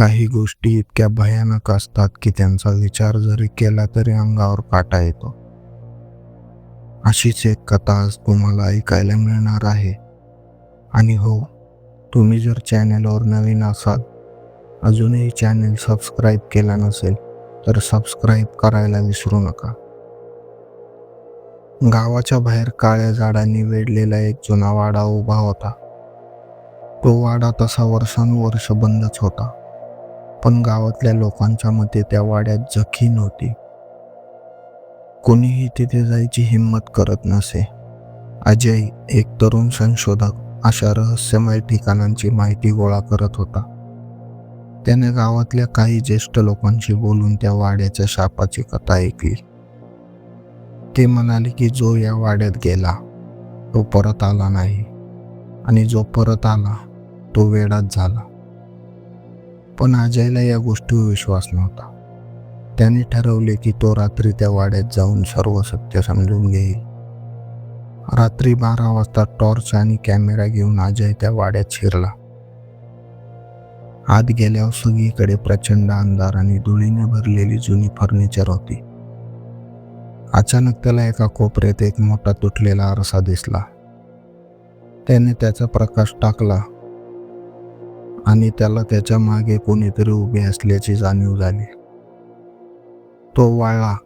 काही गोष्टी इतक्या भयानक असतात की त्यांचा विचार जरी केला तरी अंगावर काटा येतो. अशीच एक कथा आज तुम्हाला ऐकायला मिळणार आहे. आणि हो तुम्ही जर चॅनेलवर नवीन असाल अजूनही चॅनेल सबस्क्राईब केला नसेल तर सबस्क्राईब करायला विसरू नका. गावाच्या बाहेर काळ्या झाडांनी वेढलेला एक जुना वाडा उभा होता. तो वाडा तसा वर्षानुवर्ष बंदच होता. पण गावातल्या लोकांच्या मते त्या वाड्यात जखी नव्हती कोणीही तिथे जायची हिंमत करत नसे. अजय एक तरुण संशोधक अशा रहस्यमय ठिकाणांची माहिती गोळा करत होता. त्याने गावातल्या काही ज्येष्ठ लोकांशी बोलून त्या वाड्याच्या शापाची कथा ऐकली. ते म्हणाले की जो या वाड्यात गेला तो परत आला नाही. आणि जो परत आला तो वेडाच झाला. पण अजयला या गोष्टीवर विश्वास नव्हता. त्याने ठरवले की तो रात्री त्या वाड्यात जाऊन सर्व सत्य समजून घेईल. रात्री बारा वाजता टॉर्च आणि कॅमेरा घेऊन अजय त्या वाड्यात शिरला. आत गेल्यावर सगळीकडे प्रचंड अंधार आणि धुळीने भरलेली जुनी फर्निचर होती. अचानक त्याला एका कोपऱ्यात एक मोठा तुटलेला आरसा दिसला. त्याने त्याचा प्रकाश टाकला. आणि त्याला त्याच्यामागे कोणीतरी उभे असल्याची जाणीव झाली. तो वाळला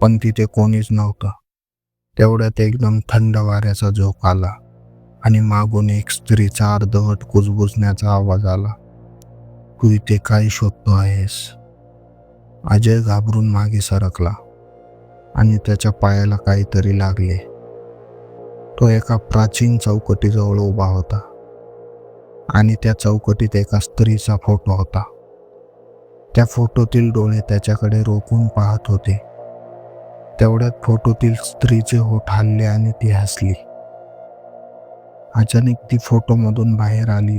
पण तिथे कोणीच नव्हतं. तेवढ्यात एकदम थंड वाऱ्याचा झोक आला आणि मागून एक स्त्रीचा अर्धवट कुजबुजण्याचा आवाज आला. तू इथे काय शोधतो आहेस? अजय घाबरून मागे सरकला आणि त्याच्या पायाला काहीतरी लागले. तो एका प्राचीन चौकटीजवळ उभा होता. आणि त्या चौकटीत एका स्त्रीचा फोटो होता. त्या फोटोतील डोळे त्याच्याकडे रोखून पाहत होते. तेवढ्यात फोटोतील स्त्रीचे होठ हल्ले आणि ती हसली. अचानक ती फोटोमधून बाहेर आली.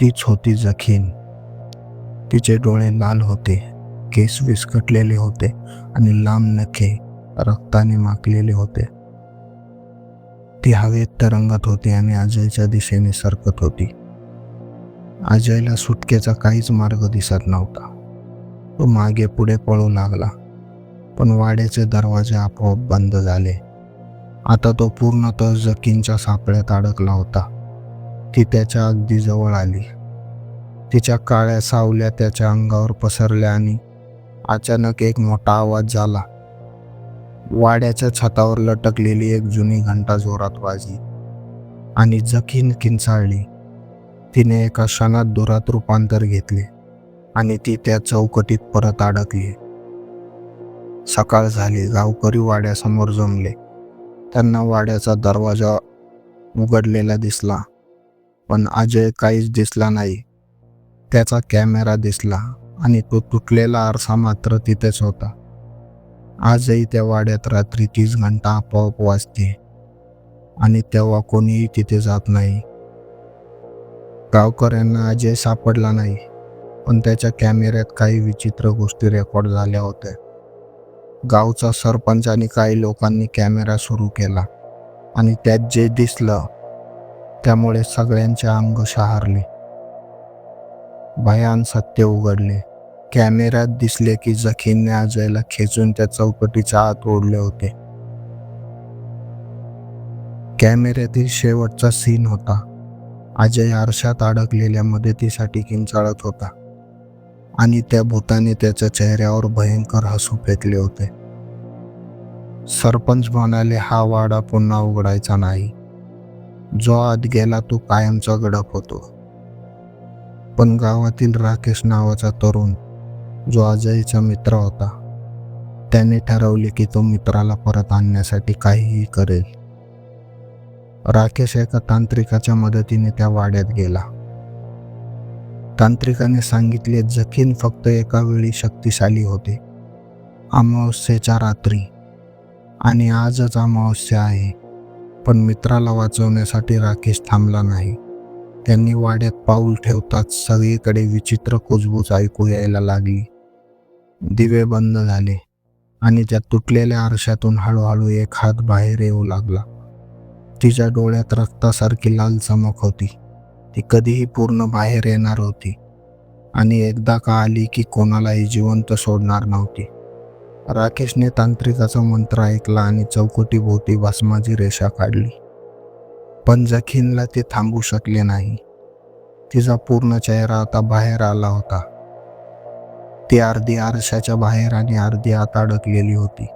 तीच होती जखीन. तिचे डोळे लाल होते केस विस्कटलेले होते आणि लांब नखे रक्ताने माखलेले होते. ती हवेत तरंगत होती आणि अजयच्या दिशेने सरकत होती. अजयला सुटकेचा काहीच मार्ग दिसत नव्हता. तो मागे पुढे पळू लागला पण वाड्याचे दरवाजे आपोआप बंद झाले. आता तो पूर्णतः जखींच्या सापळ्यात अडकला होता. ती त्याच्या अगदी जवळ आली. तिच्या काळ्या सावल्या त्याच्या अंगावर पसरल्या आणि अचानक एक मोठा आवाज झाला. वाड्याच्या छतावर लटकलेली एक जुनी घंटा जोरात वाजली आणि जखीन किंचाळली तिने एका क्षणात दुरात रूपांतर घेतले आणि ती त्या चौकटीत परत अडकली. सकाळ झाली गावकरी वाड्यासमोर जमले. त्यांना वाड्याचा दरवाजा उघडलेला दिसला पण अजय काहीच दिसला नाही. त्याचा कॅमेरा दिसला आणि तो तुटलेला आरसा मात्र तिथेच होता. आजही त्या वाड्यात रात्री तीस घंटा आपोआप वाजते. आणि तेव्हा कोणीही तिथे जात नाही. गावकऱ्यांना अजय सापडला नाही पण त्याच्या कॅमेऱ्यात काही विचित्र गोष्टी रेकॉर्ड झाल्या होत्या. गावचा सरपंच आणि काही लोकांनी कॅमेरा सुरू केला आणि त्यात जे दिसलं त्यामुळे सगळ्यांचे अंग शहारले. भयान सत्य उघडले. कॅमेऱ्यात दिसले की जखींने अजयला खेचून त्या चौकटीच्या आत ओढले होते. कॅमेऱ्यातील शेवटचा सीन होता. अजय आरशात अडकलेल्या मदतीसाठी किंचाळत होता आणि त्या भूताने त्याच्या चेहऱ्यावर भयंकर हसू फेकले होते. सरपंच म्हणाले हा वाडा पुन्हा उघडायचा नाही. जो आत गेला तो कायमचा गडप होतो. पण गावातील राकेश नावाचा तरुण जो अजयचा मित्र होता त्याने ठरवले की तो मित्राला परत आणण्यासाठी काहीही करेल. राकेश एका तांत्रिकाच्या मदतीने त्या वाड्यात गेला. तांत्रिकाने सांगितले जखीन फक्त एका वेळी शक्तिशाली होते. अमावस्येच्या रात्री. आणि आजच अमावस्या आहे. पण मित्राला वाचवण्यासाठी राकेश थांबला नाही. त्यांनी वाड्यात पाऊल ठेवताच सगळीकडे विचित्र कुजबूज ऐकू यायला लागली. दिवे बंद झाले आणि त्या तुटलेल्या आरशातून हळूहळू एक हात बाहेर येऊ लागला. तिच्या डोळ्यात रक्तासारखी लाल चमक होती. ती कधीही पूर्ण बाहेर येणार होती आणि एकदा का आली की कोणालाही जिवंत सोडणार नव्हती. राकेशने तांत्रिकाचा मंत्र ऐकला आणि चौकटीभोवती भस्माची रेषा काढली. पण जखीनला ते थांबू शकले नाही. तिचा पूर्ण चेहरा आता बाहेर आला होता. ती अर्धी आरशाच्या बाहेर आणि अर्धी आत अडकलेली होती.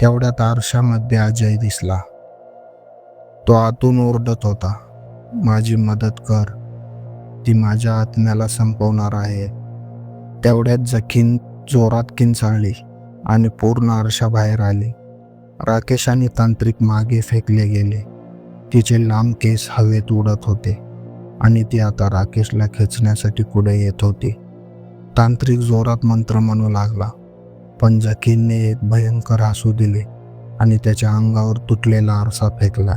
तेवढ्यात आरशामध्ये अजय दिसला. तो आतून ओरडत होता माझी मदत कर. ती माझ्या आत्म्याला संपवणार आहे. तेवढ्यात जखीन जोरात किंचाळली आणि पूर्ण आरशा बाहेर आली. राकेश आणि तांत्रिक मागे फेकले गेले. तिचे लांब केस हवेत उडत होते आणि ती आता राकेशला खेचण्यासाठी पुढे येत होती. तांत्रिक जोरात मंत्र म्हणू लागला. पण जखीनने एक भयंकर हसू दिले आणि त्याच्या अंगावर तुटलेला आरसा फेकला.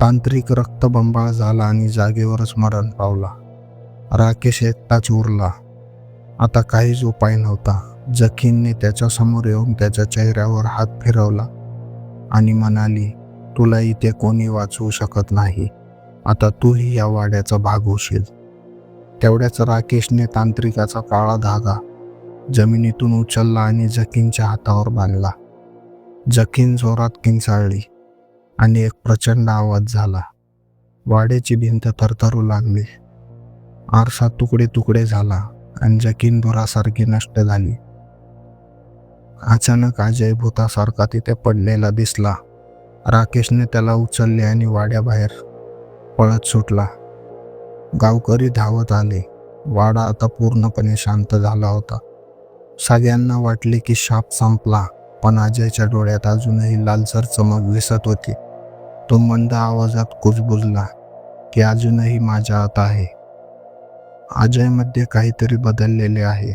तांत्रिक रक्तबंबाळ झाला आणि जागेवरच मरण पावला. राकेश एकटाच उरला. आता काहीच उपाय नव्हता. जखीनने त्याच्यासमोर येऊन त्याच्या चेहऱ्यावर हात फिरवला आणि म्हणाली तुला इथे कोणी वाचवू शकत नाही. आता तूही या वाड्याचा भाग होशील. तेवढ्याच राकेशने तांत्रिकाचा काळा धागा जमिनीतून उचलला आणि जखीनच्या हातावर बांधला. जखीन जोरात किंचाळली आणि एक प्रचंड आवाज झाला. वाड्याची भिंत थरथरू लागली. आरसा तुकडे तुकडे झाला आणि जखीन धुरासारखी नष्ट झाली. अचानक अजय भूतासारखा तिथे पडलेला दिसला. राकेशने त्याला उचलले आणि वाड्याबाहेर पळत सुटला. गावकरी धावत आले. वाडा आता पूर्णपणे शांत झाला होता. सगळ्यांना वाटले की शाप संपला पण अजयच्या डोळ्यात अजूनही लालसर चमक दिसत होती. तो मंद आवाजात कुजबुजला की अजूनही माझ्या आत आहे. अजयमध्ये काहीतरी बदललेले आहे.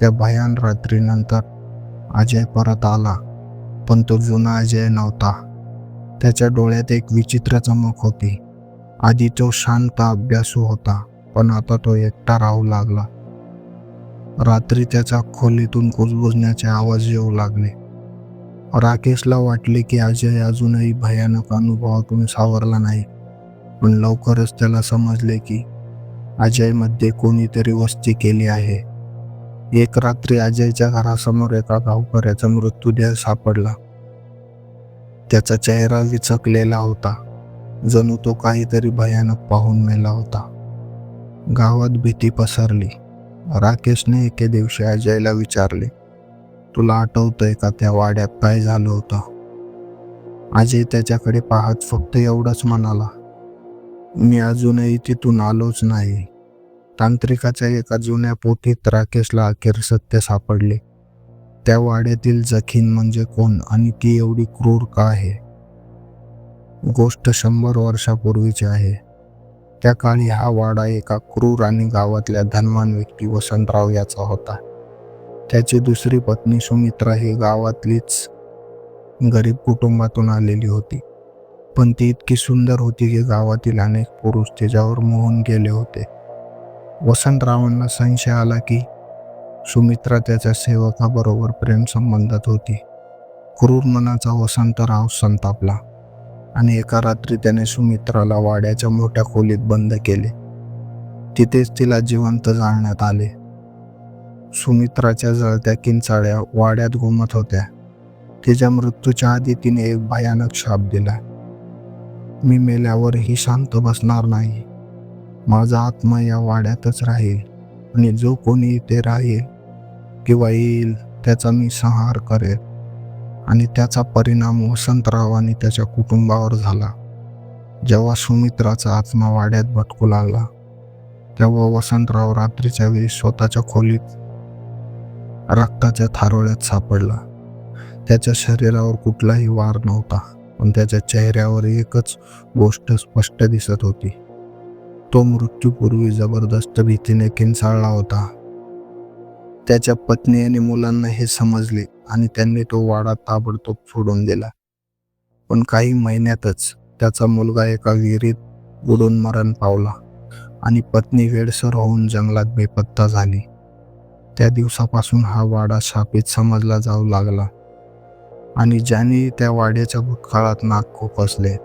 त्या भयान रात्रीनंतर अजय परत आला पण तो जुना अजय नव्हता. त्याच्या डोळ्यात एक विचित्र चमक होती. आधी तो शांत अभ्यासू होता पण आता तो एकटा राहू लागला. रात्री त्याच्या खोलीतून कुजबुजण्याचे आवाज येऊ लागले. राकेशला वाटले की अजय अजूनही भयानक अनुभवातून सावरला नाही. पण लवकरच त्याला समजले की अजयमध्ये कोणीतरी वस्ती केली आहे. एक रात्री अजयच्या घरासमोर एका गावकऱ्याचा मृत्यूदेह सापडला. त्याचा चेहरा विचकलेला होता. जणू तो काहीतरी भयानक पाहून मेला होता. गावात भीती पसरली. राकेशने एके दिवशी अजयला विचारले तुला आठवतंय का त्या वाड्यात काय झालं होतं? अजय त्याच्याकडे पाहत फक्त एवढंच म्हणाला मी अजूनही तिथून आलोच नाही. तांत्रिकाच्या एका जुन्या पोथीत राकेशला अखेर सत्य सापडले. त्या वाड्यातील जखीन म्हणजे कोण आणि ती एवढी क्रूर का आहे? गोष्ट शंभर वर्षापूर्वीची आहे. त्या काळी हा वाडा एका क्रूर आणि गावातल्या धनवान व्यक्ती वसंतराव याचा होता. त्याची दुसरी पत्नी सुमित्रा ही गावातलीच गरीब कुटुंबातून आलेली होती. पण ती इतकी सुंदर होती की गावातील अनेक पुरुष तिच्यावर मोहून गेले होते. वसंतरावांना संशय आला की सुमित्रा त्याच्या सेवकाबरोबर प्रेमसंबंधात होती. क्रूर मनाचा वसंतराव संतापला. आणि एका रात्री त्याने सुमित्राला वाड्याच्या मोठ्या खोलीत बंद केले. तिथेच तिला जिवंत जाळण्यात आले. सुमित्राच्या जळत्या किंचाळ्या वाड्यात घुमत होत्या. तिच्या मृत्यूच्या आधी तिने एक भयानक शाप दिला. मी मेल्यावरही शांत बसणार नाही. माझा आत्मा या वाड्यातच राहील आणि जो कोणी इथे राहील किंवा येईल त्याचा मी संहार करेल. आणि त्याचा परिणाम वसंतराव आणि त्याच्या कुटुंबावर झाला. जेव्हा सुमित्राचा आत्मा वाड्यात भटकू लागला तेव्हा वसंतराव रात्रीच्या वेळी स्वतःच्या खोलीत रक्ताच्या थारोळ्यात सापडला. त्याच्या शरीरावर कुठलाही वार नव्हता पण त्याच्या चेहऱ्यावर एकच गोष्ट स्पष्ट दिसत होती. तो मृत्यूपूर्वी जबरदस्त भीतीने किंचाळला होता. त्याच्या पत्नी आणि मुलांना हे समजले आणि त्यांनी तो वाडा ताबडतोब सोडून दिला. पण काही महिन्यातच त्याचा मुलगा एका विहिरीत बुडून मरण पावला आणि पत्नी वेडसर होऊन जंगलात बेपत्ता झाली. त्या दिवसापासून हा वाडा शापित समजला जाऊ लागला आणि ज्याने त्या वाड्याच्या भूतकाळात नाक खोपसले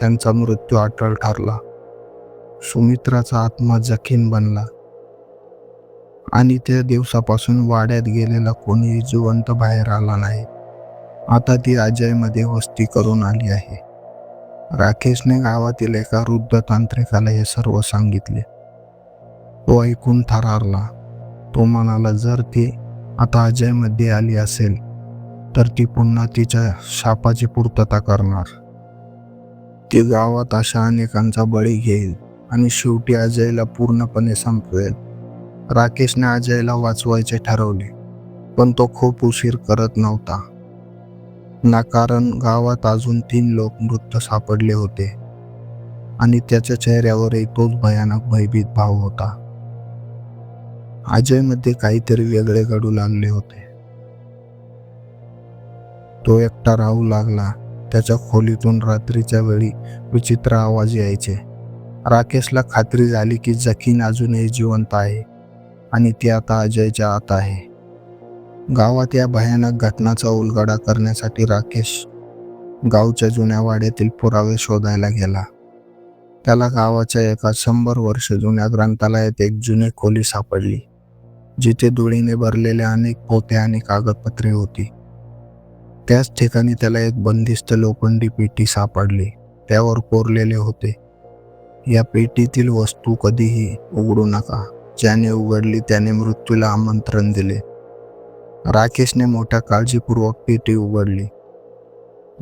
त्यांचा मृत्यू अटळ ठरला. सुमित्राचा आत्मा जखीन बनला. आणि त्या दिवसापासून वाड्यात गेलेला कोणीही जिवंत बाहेर आला नाही. आता ती अजयमध्ये वस्ती करून आली आहे. राकेशने गावातील एका वृद्ध तांत्रिकाला हे सर्व सांगितले. तो ऐकून थरारला तो म्हणाला जर ती आता अजयमध्ये आली असेल तर ती पुन्हा तिच्या शापाची पूर्तता करणार. ती गावात अशा अनेकांचा बळी घेईल आणि शेवटी अजयला पूर्णपणे संपवेल. राकेशने अजयला वाचवायचे ठरवले पण तो खूप उशीर करत नव्हता. ना कारण गावात अजून तीन लोक मृत सापडले होते आणि त्याच्या चेहऱ्यावरही तोच भयानक भयभीत भाव होता. अजयमध्ये काहीतरी वेगळे घडू लागले होते. तो एकटा राहू लागला. त्याच्या खोलीतून रात्रीच्या वेळी विचित्र आवाज यायचे. राकेशला खात्री झाली की जखीन अजूनही जिवंत आहे. आणि ती आता अजयच्या आत आहे. गावात या भयानक घटनाचा उलगडा करण्यासाठी राकेश गावच्या जुन्या वाड्यातील पुरावे शोधायला गेला. त्याला गावाच्या एका शंभर वर्ष जुन्या ग्रंथालयात एक जुनी खोली सापडली जिथे धुळीने भरलेल्या अनेक पोते आणि कागदपत्रे होती. त्याच ठिकाणी त्याला एक बंदिस्त लोखंडी पेटी सापडली. त्यावर कोरलेले होते. या पेटीतील वस्तू कधीही उघडू नका. ज्याने उघडली त्याने मृत्यूला आमंत्रण दिले. राकेशने मोठ्या काळजीपूर्वक पेटी उघडली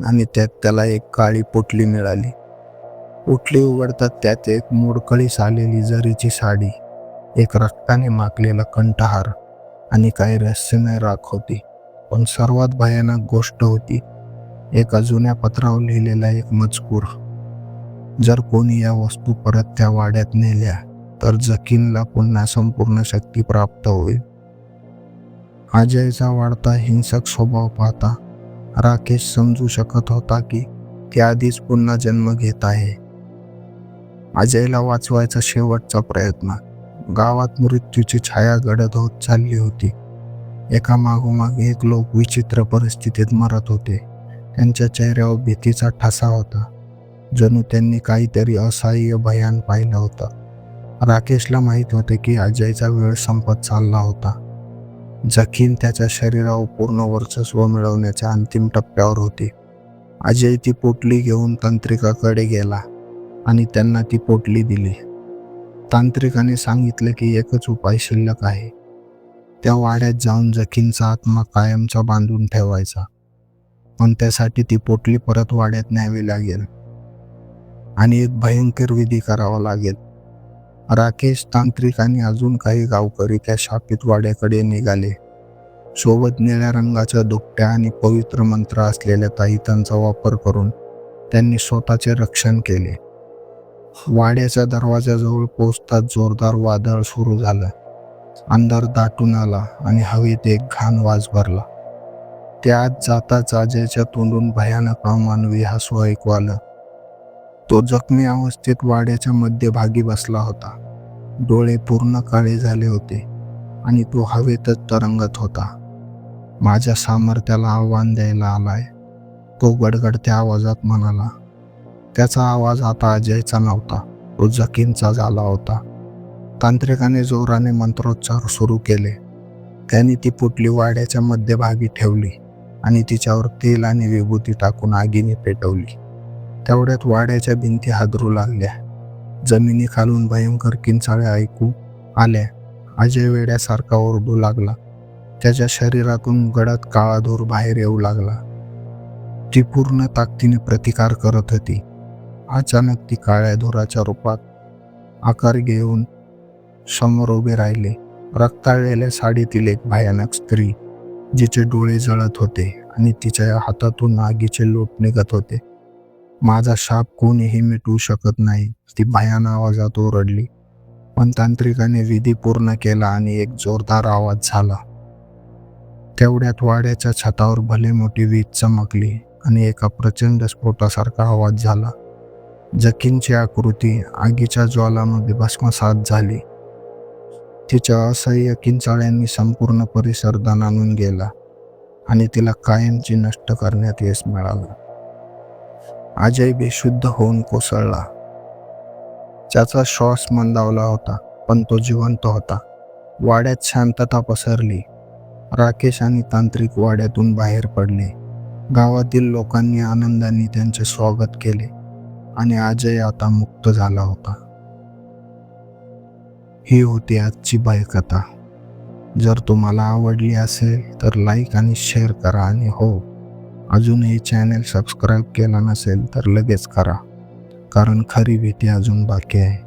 आणि त्यात त्याला एक काळी पोटली मिळाली. पोटली उघडतात त्यात एक मोडकळीस आलेली जरीची साडी एक रक्ताने माकलेला कंठहार आणि काही रहस्यमय राख होती. पण सर्वात भयानक गोष्ट होती एका जुन्या पत्रावर लिहिलेला एक मजकूर. जर कोणी या वस्तू परत त्या वाड्यात नेल्या तर जखीनला पुन्हा संपूर्ण शक्ती प्राप्त होईल. अजयचा वाढता हिंसक स्वभाव पाहता राकेश समजू शकत होता की ते आधीच पुन्हा जन्म घेत आहे. अजयला वाचवायचा शेवटचा प्रयत्न. गावात मृत्यूची छाया गडद होत चालली होती. एका मागोमाग एक लोक विचित्र परिस्थितीत मरत होते. त्यांच्या चेहऱ्यावर भीतीचा ठसा होता. जणू त्यांनी काहीतरी असह्य भयान पाहिलं होतं. राकेशला माहीत होते की अजयचा वेळ संपत चालला होता. जखीन त्याच्या शरीरावर पूर्ण वर्चस्व मिळवण्याच्या अंतिम टप्प्यावर होती. अजय ती पोटली घेऊन तांत्रिकाकडे गेला आणि त्यांना ती पोटली दिली. तांत्रिकाने सांगितलं की एकच उपाय शिल्लक आहे. त्या वाड्यात जाऊन जखींचा आत्मा कायमचा बांधून ठेवायचा. पण त्यासाठी ती पोटली परत वाड्यात न्यावी लागेल. आणि एक भयंकर विधी करावा लागेल. राकेश तांत्रिक आणि अजून काही गावकरी त्या शापित वाड्याकडे निघाले. सोबत निळ्या रंगाच्या दुपट्या आणि पवित्र मंत्र असलेल्या ताईतांचा वापर करून त्यांनी स्वतःचे रक्षण केले. वाड्याच्या दरवाजाजवळ पोचताच जोरदार वादळ सुरू झालं. अंधार दाटून आला आणि हवेत एक घाण वाज भरला. त्यात जाताच अजयच्या तोंडून भयानक अमानवी हसू ऐकू आलं. तो जखमी अवस्थेत वाड्याच्या मध्यभागी बसला होता. डोळे पूर्ण काळे झाले होते आणि तो हवेतच तरंगत होता. माझ्या सामर्थ्याला आव्हान द्यायला आलाय तो गडगडत्या आवाजात म्हणाला. त्याचा आवाज आता अजयचा नव्हता तो जखींचा झाला होता. तांत्रिकाने जोराने मंत्रोच्चार सुरू केले. त्याने ती पुटली वाड्याच्या मध्यभागी ठेवली आणि तिच्यावर तेल आणि विभूती टाकून आगीने पेटवली. तेवढ्यात वाड्याच्या भिंती हादरू लागल्या. जमिनीखालून भयंकर किंचाळ्या ऐकू आल्या. अजय वेड्यासारखा ओरडू लागला. त्याच्या शरीरातून गडात काळा धूर बाहेर येऊ लागला. ती पूर्ण ताकदीने प्रतिकार करत होती. अचानक ती काळ्या धुराच्या रूपात आकार घेऊन समोर उभे राहिले. रक्ताळलेल्या साडीतील एक भयानक स्त्री जिचे डोळे जळत होते आणि तिच्या हातातून आगीचे लोट निघत होते. माझा शाप कोणीही मिटवू शकत नाही. ती भयान आवाजात ओरडली. पण तांत्रिकाने विधी पूर्ण केला आणि एक जोरदार आवाज झाला. तेवढ्यात वाड्याच्या छतावर भले मोठी वीज चमकली आणि एका प्रचंड स्फोटासारखा आवाज झाला. जखींची आकृती आगीच्या ज्वालामध्ये भस्मसात झाली. तिच्या असह्य किंचाळ्यांनी संपूर्ण परिसर दणानून गेला आणि तिला कायमची नष्ट करण्यात यश मिळालं. अजय बेशुद्ध होऊन कोसळला. त्याचा श्वास मंदावला होता पण तो जिवंत होता. वाड्यात शांतता पसरली. राकेश आणि तांत्रिक वाड्यातून बाहेर पडले. गावातील लोकांनी आनंदाने त्यांचे स्वागत केले आणि अजय आता मुक्त झाला होता. ही होती आजची बायकथा जर तुम्हाला आवडली असेल तर लाईक आणि शेअर करा आणि हो अजूनही चॅनेल सबस्क्राईब केला नसेल तर लगेच करा. कारण खरी भीती अजून बाकी आहे.